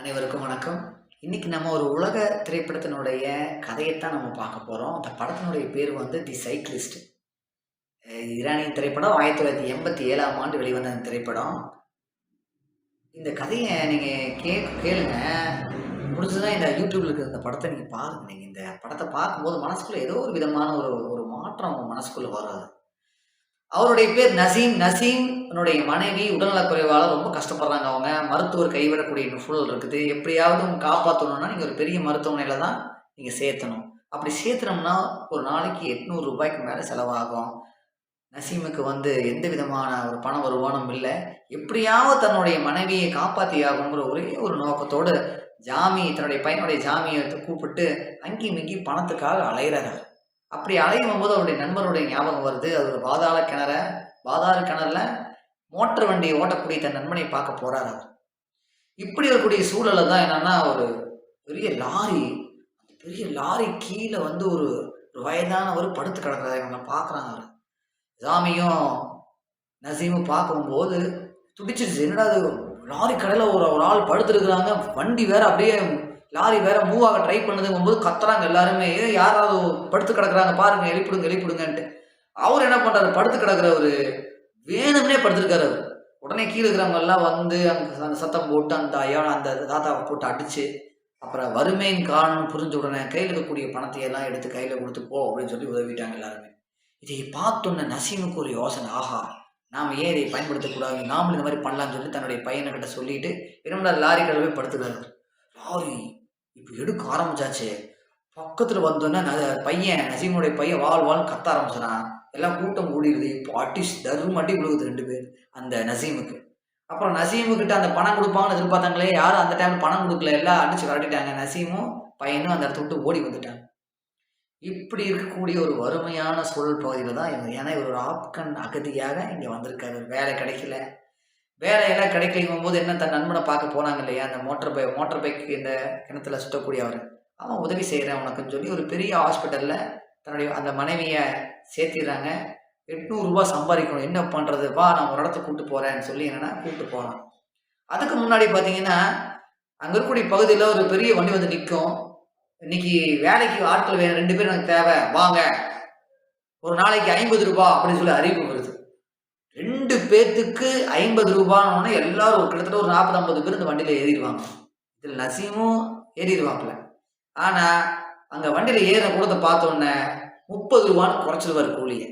அனைவருக்கும் வணக்கம். இன்றைக்கி நம்ம ஒரு உலக திரைப்படத்தினுடைய கதையைத்தான் நம்ம பார்க்க போகிறோம் அந்த படத்தினுடைய பேர் வந்து தி சைக்கிளிஸ்ட் இரானிய திரைப்படம் ஆயிரத்தி தொள்ளாயிரத்தி எண்பத்தி ஏழாம் ஆண்டு வெளிவந்த அந்த திரைப்படம். இந்த கதையை நீங்கள் கே கேளுங்க. முடிஞ்சதான் இந்த யூடியூப்ல இருக்கிற இந்த படத்தை நீங்கள் பாருங்க. நீங்கள் இந்த படத்தை பார்க்கும்போது மனசுக்குள்ளே ஏதோ ஒரு விதமான ஒரு ஒரு மாற்றம் உங்கள் மனசுக்குள்ளே வராது. அவருடைய பேர் நசீம். நசீம் என்னுடைய மனைவி உடல்நலக்குறைவால் ரொம்ப கஷ்டப்படுறாங்க அவங்க. மருத்துவர் கைவிடக்கூடிய சூழல் இருக்குது. எப்படியாவது அவங்க காப்பாற்றணும்னா நீங்கள் ஒரு பெரிய மருத்துவமனையில் தான் நீங்கள் சேர்த்தணும். அப்படி சேர்த்தனோம்னா ஒரு நாளைக்கு எட்நூறு ரூபாய்க்கு மேலே செலவாகும். நசீமுக்கு வந்து எந்த விதமான ஒரு பண வருமானம் இல்லை. எப்படியாவது தன்னுடைய மனைவியை காப்பாற்றி ஆகணுங்கிற ஒரே ஒரு நோக்கத்தோடு ஜாமி தன்னுடைய பையனுடைய ஜாமியை கூப்பிட்டு அங்கி மிங்கி பணத்துக்காக அலையிறாரு அப்படி அலையும் போது அவருடைய நண்பருடைய ஞாபகம் வருது. அது ஒரு பாதாள கிணற பாதாள கிணறுல மோட்டர் வண்டியை ஓட்டக்கூடிய தன் நண்பனை பார்க்க போறார் அவர். இப்படி இருக்கக்கூடிய சூழல்ல தான் என்னன்னா ஒரு பெரிய லாரி அந்த பெரிய லாரி கீழே வந்து ஒரு ஒரு வயதானவர் படுத்து கிடக்கிறத இவங்க பார்க்குறாங்க அவர். ஜாமியும் நசீமும் பார்க்கும்போது துடிச்சிருச்சு. என்னடா அது லாரி கடையில் ஒரு ஒரு ஆள் படுத்துருக்குறாங்க. வண்டி வேற அப்படியே லாரி வேற மூவ் ஆக ட்ரை பண்ணுதுங்கும்போது கத்துறாங்க எல்லாருமே. யாராவது படுத்து கிடக்குறாங்க பாருங்க எழுப்பிடுங்க எழுப்பிடுங்கன்ட்டு. அவர் என்ன பண்றாரு? படுத்து கிடக்குறவரு. வேணும்னே படுத்திருக்காரு அவர். உடனே கீழே இருக்கிறவங்க எல்லாம் வந்து அங்க அந்த சத்தம் போட்டு அந்த ஐயா அந்த தாத்தாவை போட்டு அடிச்சு அப்புறம் வறுமையின் காரணம் புரிஞ்ச உடனே கையில் இருக்கக்கூடிய பணத்தை எல்லாம் எடுத்து கையில் கொடுத்து போ அப்படின்னு சொல்லி உதவிட்டாங்க எல்லாருமே. இதை பார்த்தோன்னே நசீமுக்கு ஒரு யோசனை. ஆஹா நாம் ஏன் இதை பயன்படுத்தக்கூடாது? நாமளும் இந்த மாதிரி பண்ணலாம்னு சொல்லி தன்னுடைய பையன்கிட்ட சொல்லிட்டு என்னோட லாரி கடவுள் போய் படுத்துக்கிறாரு. லாரி இப்போ எடுக்க ஆரம்பிச்சாச்சு. பக்கத்தில் வந்தோன்னே ந- பையன் நசீமுடைய பையன் வாழ் வால் கத்த ஆரம்பிச்சிடான் எல்லாம் கூட்டம் கூடிடுது இப்போ அட்டிஸ் தரும் அடி விழுகுது ரெண்டு பேர் அந்த நசீமுக்கு. அப்புறம் நசீமுக்கிட்ட அந்த பணம் கொடுப்பாங்கன்னு எதிர்பார்த்தாங்களே யாரும் அந்த டைம் பணம் கொடுக்கல. எல்லாம் அடிச்சு விரட்டிட்டாங்க. நசீமும் பையனும் அந்த இடத்த விட்டு ஓடி வந்துட்டாங்க. இப்படி இருக்கக்கூடிய ஒரு வறுமையான சூழல் பகுதியில் தான் இவங்க. ஏன்னா இவர் ஒரு ஆப்கன் அகதியாக இங்கே வந்திருக்காரு. வேலை கிடைக்கல. வேலையெல்லாம் கிடைக்கலைங்கும் போது என்ன தன் நண்பனை பார்க்க போனாங்க இல்லையா அந்த மோட்டர் பை மோட்டர் பைக் இந்த கிணத்துல சுட்டக்கூடிய அவர். அவன் உதவி செய்கிறேன் உனக்குன்னு சொல்லி ஒரு பெரிய ஹாஸ்பிட்டலில் தன்னுடைய அந்த மனைவியை சேர்த்திடுறாங்க. எட்நூறுரூபா சம்பாதிக்கணும். என்ன பண்ணுறது வா நான் ஒரு இடத்த கூப்பிட்டு போகிறேன்னு சொல்லி என்னென்னா கூப்பிட்டு போகிறான் அதுக்கு முன்னாடி பார்த்தீங்கன்னா அங்கே இருக்கக்கூடிய பகுதியில் ஒரு பெரிய வண்டி வந்து நிற்கும் இன்னைக்கு வேலைக்கு ஆட்கள் வேணும் ரெண்டு பேரும் எனக்கு தேவை. வாங்க. ஒரு நாளைக்கு ஐம்பது ரூபா அப்படின்னு சொல்லி அறிவிப்பு வருது. ரெண்டு பேர்த்துக்கு ஐம்பது ரூபான்னு எல்லாரும் ஒரு கிட்டத்தட்ட ஒரு நாற்பது ஐம்பது பேர் இந்த வண்டியில் ஏறிடுவாங்க. இதில் நசீமும் ஏறிடுவாங்கல்ல ஆனால் அங்கே வண்டியில் ஏற கூடத்தை பார்த்த முப்பது ரூபான்னு குறைச்சிடுவார் கூலியை.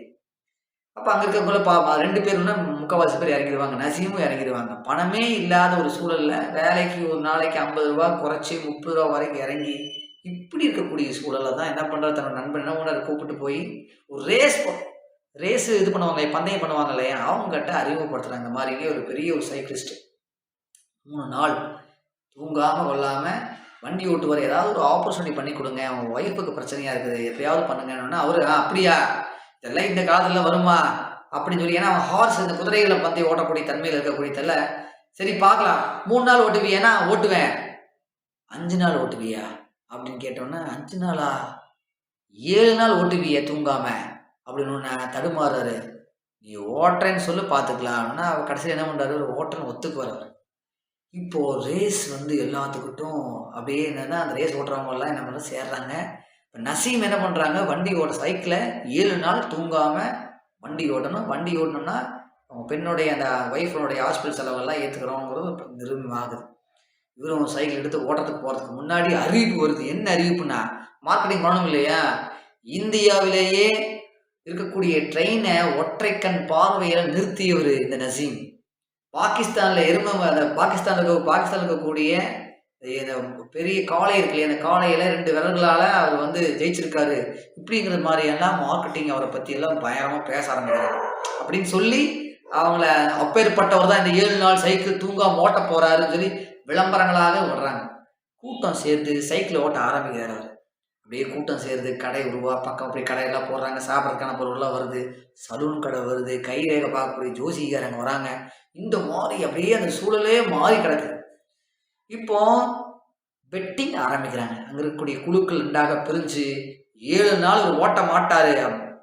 அப்போ அங்கே இருக்கக்குள்ள பா ரெண்டு பேருன்னா முக்கால்வாசி பேர் இறங்கிடுவாங்க நசீமும் இறங்கிடுவாங்க. பணமே இல்லாத ஒரு சூழல்ல வேலைக்கு ஒரு நாளைக்கு ஐம்பது ரூபா குறைச்சி முப்பது ரூபா வரைக்கும் இறங்கி இப்படி இருக்கக்கூடிய சூழலில் தான் என்ன பண்ணுறது தன்னோட நண்பன் என்ன பண்ணாரு? கூப்பிட்டு போய் ஒரு ரேஸ் ரேஸு இது பண்ணுவாங்க பந்தயம் பண்ணுவாங்க இல்லையா? அவங்ககிட்ட அறிமுகப்படுத்துகிறாங்க இந்த மாதிரியே ஒரு பெரிய ஒரு சைக்கிளிஸ்ட் மூணு நாள் தூங்காமல் கொள்ளாமல் வண்டி ஓட்டுவார் ஏதாவது ஒரு ஆப்பர்ச்சுனிட்டி பண்ணி கொடுங்க. அவங்க ஒய்ஃபுக்கு பிரச்சனையாக இருக்குது. எப்படியாவது பண்ணுங்கன்னா அவர் "ஆ, அப்படியா? இதெல்லாம் இந்த காலத்தில் வருமா? அப்படின்னு சொல்லி ஏன்னா அவன் ஹார்ஸ் இந்த குதிரைகளை பந்தயம் ஓட்டக்கூடிய தன்மையில் இருக்கக்கூடிய தெரியல சரி பார்க்கலாம். மூணு நாள் ஓட்டுவியேனா ஓட்டுவேன். அஞ்சு நாள் ஓட்டுவியா? அப்படின்னு கேட்டோன்னே அஞ்சு நாளா? ஏழு நாள் ஓட்டுவியே தூங்காமல் அப்படின்னு ஒன்று தடுமாறுறாரு. நீ ஓட்டுறேன்னு சொல்லி பார்த்துக்கலாம் அப்படின்னா அவர் கடைசியில் என்ன பண்ணுறாரு ஒரு ஓட்டுறன்னு வர்றாரு இப்போது ரேஸ் வந்து எல்லாத்துக்கிட்டும் அப்படியே என்னென்னா அந்த ரேஸ் ஓட்டுறவங்கெல்லாம் என்ன பண்ண சேர்றாங்க. இப்போ நசீம் என்ன பண்ணுறாங்க வண்டி ஓட்ட சைக்கிளை ஏழு நாள் தூங்காமல் வண்டி ஓட்டணும். வண்டி ஓட்டணும்னா அவங்க பெண்ணுடைய அந்த ஒய்ஃபனுடைய ஹாஸ்பிட்டல் செலவெல்லாம் ஏற்றுக்கிறோங்கிறது இப்போ நிரூபமாகுது இவரும் சைக்கிள் எடுத்து ஓட்டத்துக்கு போகிறதுக்கு முன்னாடி அறிவிப்பு வருது. என்ன அறிவிப்புனா மார்க்கெட்டிங் பண்ணணும் இல்லையா? இந்தியாவிலேயே இருக்கக்கூடிய ட்ரெயினை ஒற்றைக்கண் பார்வையில் நிறுத்தியவர் இந்த நசீம். பாகிஸ்தானில் எருமை அந்த பாகிஸ்தான் இருக்க பாகிஸ்தான் இருக்கக்கூடிய இந்த பெரிய காளை இருக்கு இல்லையா அந்த காளையில ரெண்டு விரல்களால் அவர் வந்து ஜெயிச்சிருக்காரு. இப்படிங்கிற மாதிரி எல்லாம் மார்க்கெட்டிங் அவரை பற்றி எல்லாம் பயங்கரமாக பேச ஆரம்பிக்கிறார். அப்படின்னு சொல்லி அவங்கள அப்பேற்பட்டவர் தான் இந்த ஏழு நாள் சைக்கிள் தூங்கா ஓட்ட போறாருன்னு சொல்லி விளம்பரங்களாக விடுறாங்க கூட்டம் சேர்ந்து சைக்கிள் ஓட்ட ஆரம்பிக்கிறார் அவர். அப்படியே கூட்டம் சேருது கடை உருவா பக்கம் அப்படி கடையெல்லாம் போடுறாங்க சாப்பிட்றதுக்கான பொருள்லாம் வருது சலூன் கடை வருது கைரேகை பார்க்கக்கூடிய ஜோசிகாரங்க வராங்க. இந்த மாதிரி அப்படியே அந்த சூழலே மாறி கிடக்குது இப்போ பெட்டிங் ஆரம்பிக்கிறாங்க. அங்கே இருக்கக்கூடிய குழுக்கள் ரெண்டாக பிரிஞ்சு ஏழு நாள் ஒரு ஓட்ட மாட்டாரு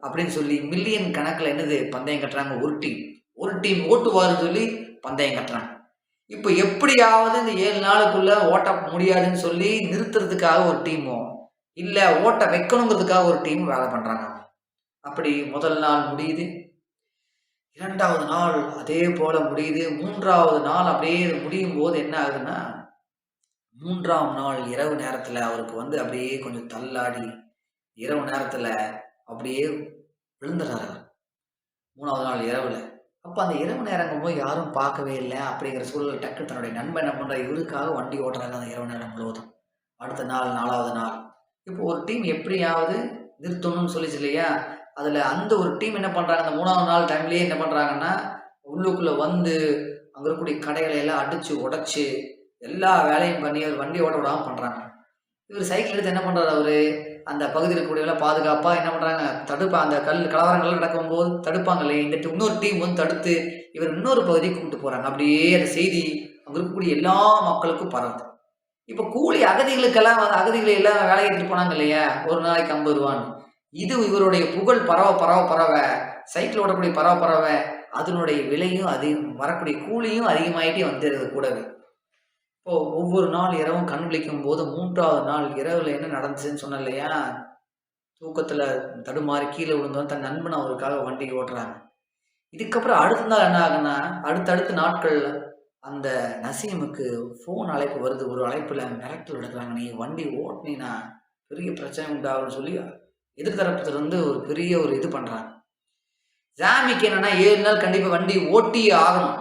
அப்படின்னு சொல்லி மில்லியன் கணக்கில் என்னது? பந்தயம் கட்டுறாங்க ஒரு டீம் ஒரு டீம் ஓட்டுவாருன்னு சொல்லி பந்தயம் கட்டுறாங்க. இப்போ எப்படியாவது இந்த ஏழு நாளுக்குள்ள ஓட்ட முடியாதுன்னு சொல்லி நிறுத்துறதுக்காக ஒரு டீமும் இல்லை ஓட்ட வைக்கணுங்கிறதுக்காக ஒரு டீம் வேலை பண்ணுறாங்க அப்படி முதல் நாள் முடியுது. இரண்டாவது நாள் அதே போல் முடியுது. மூன்றாவது நாள் அப்படியே முடியும் போது என்ன ஆகுதுன்னா மூன்றாம் நாள் இரவு நேரத்தில் அவருக்கு வந்து அப்படியே கொஞ்சம் தள்ளாடி இரவு நேரத்தில் அப்படியே விழுந்துடுறாரு அவர். மூணாவது நாள் இரவில். அப்போ அந்த இரவு நேரங்கும் போது யாரும் பார்க்கவே இல்லை. அப்படிங்கிற சூழல் டக்கு தன்னுடைய நண்பன் என்ன பண்ணுற இவருக்காக வண்டி ஓட்டுறாங்க அந்த இரவு நேரம் முழுவதும். அடுத்த நாள் நாலாவது நாள். இப்போ ஒரு டீம் எப்படியாவது நிறுத்தணும்னு சொல்லிச்சு இல்லையா? அதில் அந்த ஒரு டீம் என்ன பண்ணுறாங்க அந்த மூணாவது நாள் டைம்லேயே என்ன பண்ணுறாங்கன்னா உள்ளுக்குள்ளே வந்து அங்கே இருக்கக்கூடிய கடைகளை எல்லாம் அடித்து உடச்சி எல்லா வேலையும் பண்ணி அவர் வண்டி ஓட்ட விடாமல் பண்ணுறாங்க இவர் சைக்கிள் எடுத்து என்ன பண்ணுறாரு அவர்? அந்த பகுதியில் இருக்கக்கூடியவெல்லாம் பாதுகாப்பாக என்ன பண்ணுறாங்க தடுப்பா அந்த கல் கலவரங்கள் நடக்கும்போது தடுப்பாங்க இல்லையா? இந்த இன்னொரு டீம் வந்து தடுத்து இவர் இன்னொரு பகுதிக்கு கூப்பிட்டு போகிறாங்க அப்படியே அந்த செய்தி அங்கே இருக்கக்கூடிய எல்லா மக்களுக்கும் பரவுது. இப்போ கூலி அகதிகளுக்கெல்லாம் அகதிகளை எல்லாம் வேலை எடுத்துட்டு போனாங்க இல்லையா? ஒரு நாளைக்கு ஐம்பது ரூபான்னு. இது இவருடைய புகழ் பரவ பரவ பரவ. சைக்கிள் ஓடக்கூடிய பரவ பரவ. அதனுடைய விலையும் அதிகம் வரக்கூடிய கூலியும் அதிகமாயிட்டே வந்துடுது கூடவே. இப்போ ஒவ்வொரு நாள் இரவும் கண் விழிக்கும் போது மூன்றாவது நாள் இரவுல என்ன நடந்துச்சுன்னு சொன்னேன் இல்லையா? தூக்கத்துல தடுமாறி கீழே விழுந்தோம் தன் நண்பன் அவருக்காக வண்டிக்கு ஓட்டுறாங்க. இதுக்கப்புறம் அடுத்த நாள் என்ன ஆகுன்னா அடுத்தடுத்த நாட்கள்ல அந்த நசீமுக்கு ஃபோன் அழைப்பு வருது. ஒரு அழைப்பில் மிரட்டல் எடுக்கிறாங்க நீ வண்டி ஓட்டினா பெரிய பிரச்சனை உண்டாகும்னு சொல்லி எதிர்த்தரப்புலேருந்து ஒரு பெரிய ஒரு இது பண்ணுறாங்க ஜாமிக்கு என்னென்னா ஏழு நாள் கண்டிப்பாக வண்டி ஓட்டியே ஆகணும்.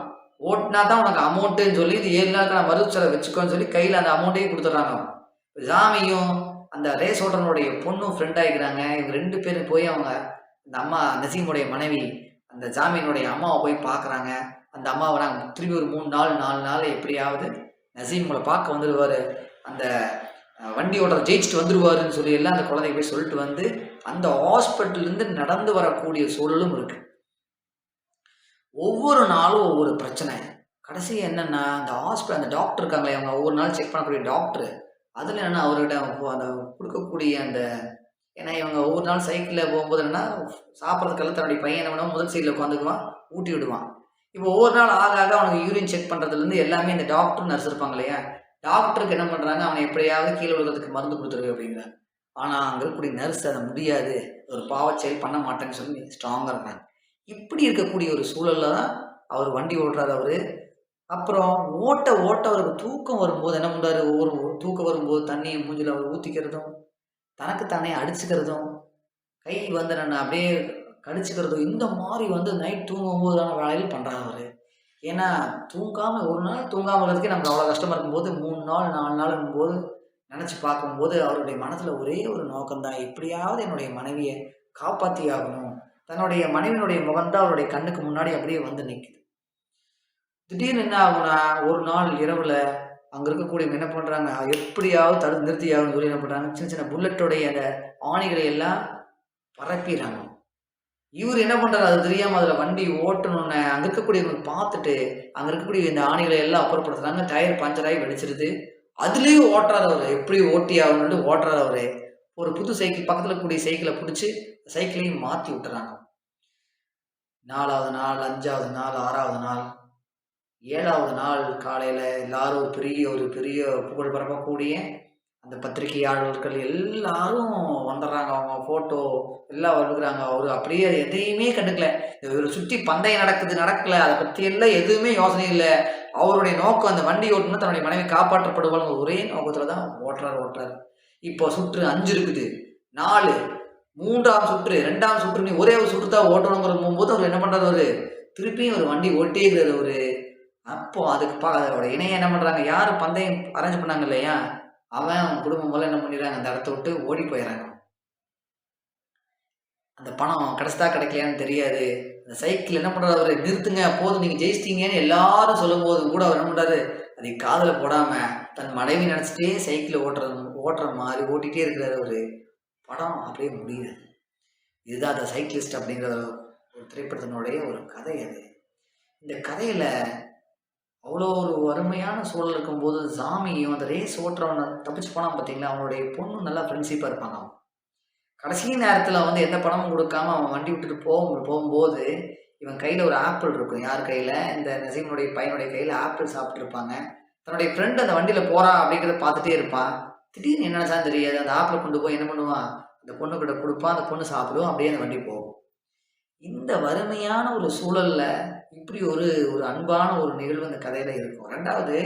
ஓட்டினா தான் உனக்கு அமௌண்ட்டுன்னு சொல்லி இது ஏழு நாளுக்கு நான் மறுச்சலை வச்சுக்கோன்னு சொல்லி கையில் அந்த அமௌண்ட்டையும் கொடுத்துட்றாங்க ஜாமியும் அந்த ரேஸ் ஓட்டனுடைய பொண்ணும் ஃப்ரெண்ட் ஆகிக்கிறாங்க இவங்க ரெண்டு பேரும் போய் அவங்க அந்த அம்மா நசீமுடைய மனைவி அந்த ஜாமீனுடைய அம்மாவை போய் பார்க்குறாங்க. அந்த அம்மாவை நாங்கள் திரும்பி ஒரு மூணு நாள் நாலு நாள் எப்படியாவது நசீம் உங்களை பார்க்க வந்துடுவார் அந்த வண்டி ஓட்டுற ஜெயிச்சுட்டு வந்துடுவாருன்னு சொல்லி எல்லாம் அந்த குழந்தைய போய் சொல்லிட்டு வந்து அந்த ஹாஸ்பிட்டல்லேருந்து நடந்து வரக்கூடிய சூழலும் இருக்கு. ஒவ்வொரு நாளும் ஒவ்வொரு பிரச்சனை. கடைசி என்னென்னா அந்த ஹாஸ்பிட்டல் அந்த டாக்டர் இருக்காங்களே அவங்க ஒவ்வொரு நாள் செக் பண்ணக்கூடிய டாக்டர் அதில் என்னென்னா அவர்கிட்ட அந்த கொடுக்கக்கூடிய அந்த ஏன்னா இவங்க ஒவ்வொரு நாள் சைக்கிளில் போகும்போது என்னென்னா சாப்பிட்றதுக்கெல்லாம் தன்னுடைய பையன் என்ன பண்ணுவான் முதல் சைடில் உட்காந்துக்குவான் ஊட்டி விடுவான். இப்போ ஒவ்வொரு நாள் ஆக ஆக அவனுக்கு யூரின் செக் பண்ணுறதுலேருந்து எல்லாமே இந்த டாக்டர் நர்ஸ் இருப்பாங்க இல்லையா? டாக்டருக்கு என்ன பண்ணுறாங்க அவனை எப்படியாவது கீழே விழுகிறதுக்கு மருந்து கொடுத்துருக்கு அப்படிங்கிறாங்க ஆனால் அங்கே இருக்கக்கூடிய நர்ஸ் அதை முடியாது. ஒரு பாவச்செயல் பண்ண மாட்டேன்னு சொல்லி ஸ்ட்ராங்காக இருந்தாங்க இப்படி இருக்கக்கூடிய ஒரு சூழலில் தான் அவர் வண்டி ஓட்டுறாரு அவர். அப்புறம் ஓட்ட ஓட்ட அவருக்கு தூக்கம் வரும்போது என்ன பண்ணுறாரு ஒவ்வொரு தூக்கம் வரும்போது தண்ணியை மூஞ்சில் அவர் ஊற்றிக்கிறதும் தனக்கு தானே அடிச்சுக்கிறதும் கை வந்து நான் அப்படியே கடிச்சுக்கிறதும் இந்த மாதிரி வந்து நைட் தூங்கும்போதான வேலையில் பண்ணுறாரு அவர். ஏன்னா தூங்காமல் ஒரு நாள் தூங்காமல் இருக்கிறதுக்கே நமக்கு அவ்வளோ கஷ்டமாக இருக்கும்போது மூணு நாள் நாலு நாள் போது நினச்சி பார்க்கும்போது அவருடைய மனசில் ஒரே ஒரு நோக்கம்தான். எப்படியாவது என்னுடைய மனைவியை காப்பாற்றி ஆகணும் தன்னுடைய மனைவியினுடைய முகம்தான் அவருடைய கண்ணுக்கு முன்னாடி அப்படியே வந்து நிற்குது திடீர்னு என்ன ஆகும்னா ஒரு நாள் இரவில் அங்கே இருக்கக்கூடிய என்ன பண்ணுறாங்க எப்படியாவது தடுத்து நிறுத்தி ஆகும்னு சொல்லி என்ன பண்ணுறாங்க சின்ன சின்ன புல்லட்டுடைய அந்த ஆணிகளை எல்லாம் பரப்பிடுறாங்க. இவர் என்ன பண்ணுறாரு அது தெரியாமல் அதில் வண்டி ஓட்டணுன்னு அங்கே இருக்கக்கூடியவங்க பார்த்துட்டு அங்கே இருக்கக்கூடிய இந்த ஆணிகளை எல்லாம் அப்புறப்படுத்துறாங்க. டயர் பஞ்சராகி வெடிச்சிருது. அதுலேயும் ஓட்டுறாரு அவர். எப்படி ஓட்டி ஆகணும்னு ஓட்டுறாரு அவர். ஒரு புது சைக்கிள் பக்கத்தில் இருக்கக்கூடிய சைக்கிளை பிடிச்சி சைக்கிளையும் மாற்றி விட்டுறாங்க. நாலாவது நாள் அஞ்சாவது நாள் ஆறாவது நாள் ஏழாவது நாள் காலையில் எல்லாரும் ஒரு பெரிய ஒரு பெரிய புகழ் பரப்பக்கூடிய அந்த பத்திரிகையாளர்கள் எல்லாரும் வந்துடுறாங்க. அவங்க ஃபோட்டோ எல்லாம் வருகிறாங்க அவர் அப்படியே எதையுமே கண்டுக்கல. இவர் சுற்றி பந்தயம் நடக்குது நடக்கல. அதை பற்றி எல்லாம் எதுவுமே யோசனை இல்லை. அவருடைய நோக்கம் அந்த வண்டி ஓட்டுனா தன்னுடைய மனைவி காப்பாற்றப்படுவாங்க ஒரே நோக்கத்தில் தான் ஓட்டுறார் ஓட்டுறாரு. இப்போ சுற்று அஞ்சு இருக்குது. நாலு. மூன்றாம் சுற்று ரெண்டாம் சுற்று நீ ஒரே ஒரு சுற்று தான் ஓட்டணுங்கிற போகும்போது அவர் என்ன பண்ணுறாரு அவர்? திருப்பியும் ஒரு வண்டி ஓட்டியே இருக்கிறாரு அப்போ அதுக்கு பா அதோட இணையம் என்ன பண்ணுறாங்க யார் பந்தயம் அரேஞ்ச் பண்ணாங்க இல்லையா? அவன் அவன் குடும்பம் போல என்ன பண்ணிடுறாங்க? அந்த இடத்த விட்டு ஓடி போயிடறாங்க. அந்த பணம் கிடைச்சதா கிடைக்கலையான்னு தெரியாது. அந்த சைக்கிள் என்ன பண்ணுறாரு அவர்? நிறுத்துங்க போதும் நீங்கள் ஜெயிச்சிட்டீங்கன்னு எல்லாரும் சொல்லும் போது கூட அவர் என்ன பண்ணுறாரு அதை காதில் போடாமல் தன் மனைவி நினச்சிட்டே சைக்கிள் ஓட்டுற ஓட்டுற மாதிரி ஓட்டிகிட்டே இருக்கிறாரு அவர். படம் அப்படியே முடியுது. இதுதான் அந்த சைக்கிளிஸ்ட் அப்படிங்கிற ஒரு திரைப்படத்தினுடைய ஒரு கதை அது. இந்த கதையில் அவ்வளோ ஒரு வறுமையான சூழல் இருக்கும்போது சாமியும் அந்த ரேஸ் ஓட்டுறவனை தப்பிச்சு போனால் பார்த்தீங்களா அவனுடைய பொண்ணு நல்லா ஃப்ரெண்ட்ஷிப்பாக இருப்பாங்க அவன் கடைசி நேரத்தில் வந்து எந்த பணமும் கொடுக்காம அவன் வண்டி விட்டுட்டு போகும் போகும்போது இவன் கையில் ஒரு ஆப்பிள் இருக்கும். யார் கையில்? இந்த நசீமனுடைய பையனுடைய கையில் ஆப்பிள் சாப்பிட்ருப்பாங்க தன்னுடைய ஃப்ரெண்டு அந்த வண்டியில் போகிறான் அப்படிங்கிறத பார்த்துட்டே இருப்பான் திடீர்னு என்ன தெரியாது. அந்த ஆப்பிளை கொண்டு போய் என்ன பண்ணுவான் அந்த பொண்ணுக்கிட்ட கொடுப்பான் அந்த பொண்ணு சாப்பிடுவோம் அப்படியே அந்த வண்டி போகும். இந்த வறுமையான ஒரு சூழலில் இப்படி ஒரு ஒரு அன்பான ஒரு நிகழ்வு அந்த கதையில இருக்கும். ரெண்டாவது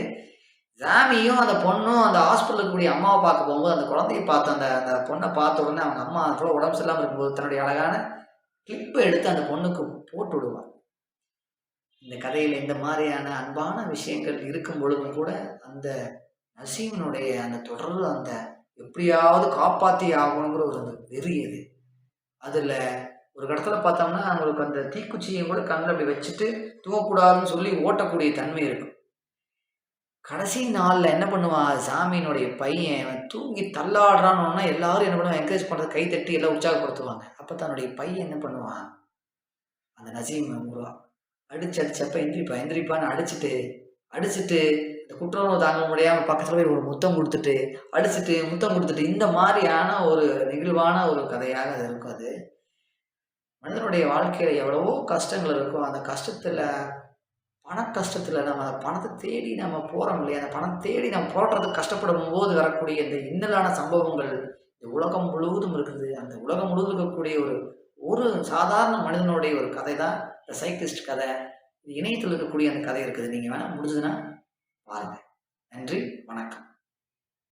சாமியும் அந்த பொண்ணும் அந்த ஹாஸ்பிட்டலுக்கு கூடிய அம்மாவை பார்க்க போகும்போது அந்த குழந்தைய பார்த்து அந்த அந்த பொண்ணை பார்த்த உடனே அவங்க அம்மா அவ்வளோ உடம்பு சரியில்லாமல் இருக்கும்போது தன்னுடைய அழகான கிளிப்பை எடுத்து அந்த பொண்ணுக்கு போட்டு விடுவான் இந்த கதையில் இந்த மாதிரியான அன்பான விஷயங்கள் இருக்கும் பொழுதும் கூட அந்த நசீமனுடைய அந்த தொடர்பு அந்த எப்படியாவது காப்பாற்றி ஆகணுங்கிற ஒரு அந்த வெறி அது. அதில் ஒரு இடத்துல பார்த்தோம்னா அவங்களுக்கு அந்த தீக்குச்சியை கூட கண்ணில் அப்படி வச்சுட்டு தூங்கக்கூடாதுன்னு சொல்லி ஓட்டக்கூடிய தன்மை இருக்கும். கடைசி நாளில் என்ன பண்ணுவான்? சாமியினுடைய பையன் அவன் தூங்கி தள்ளாடுறான்னு எல்லாரும் என்ன பண்ணுவாங்க? என்கரேஜ் பண்ணுறது கை தட்டி எல்லாம் உற்சாகப்படுத்துவாங்க. அப்போ தன்னுடைய பையன் என்ன பண்ணுவான்? அந்த நசீம் உருவான் அடிச்சு அடிச்சப்ப எந்திரிப்பா எந்திரிப்பான்னு அடிச்சுட்டு அடிச்சுட்டு இந்த குற்றவுணர்வு தாங்க முடியாமல் பக்கத்தில் போய் ஒரு முத்தம் கொடுத்துட்டு அடிச்சுட்டு முத்தம் கொடுத்துட்டு இந்த மாதிரியான ஒரு நெகிழ்வான ஒரு கதையாக அது இருக்கும் அது. மனிதனுடைய வாழ்க்கையில் எவ்வளவோ கஷ்டங்கள் இருக்கும் அந்த கஷ்டத்தில் பண கஷ்டத்தில் நம்ம அந்த பணத்தை தேடி நம்ம போகிறோம் இல்லையா? அந்த பணம் தேடி நம்ம போடுறதுக்கு கஷ்டப்படும் போது வரக்கூடிய இந்த இன்னலான சம்பவங்கள் இந்த உலகம் முழுவதும் இருக்குது. அந்த உலகம் முழுவதும் இருக்கக்கூடிய ஒரு ஒரு சாதாரண மனிதனுடைய ஒரு கதை தான் இந்த சைக்கிளிஸ்ட் கதை. இணையத்தில் இருக்கக்கூடிய அந்த கதை இருக்குது. நீங்கள் வேணால் முடிஞ்சதுன்னா பாருங்கள் நன்றி வணக்கம்.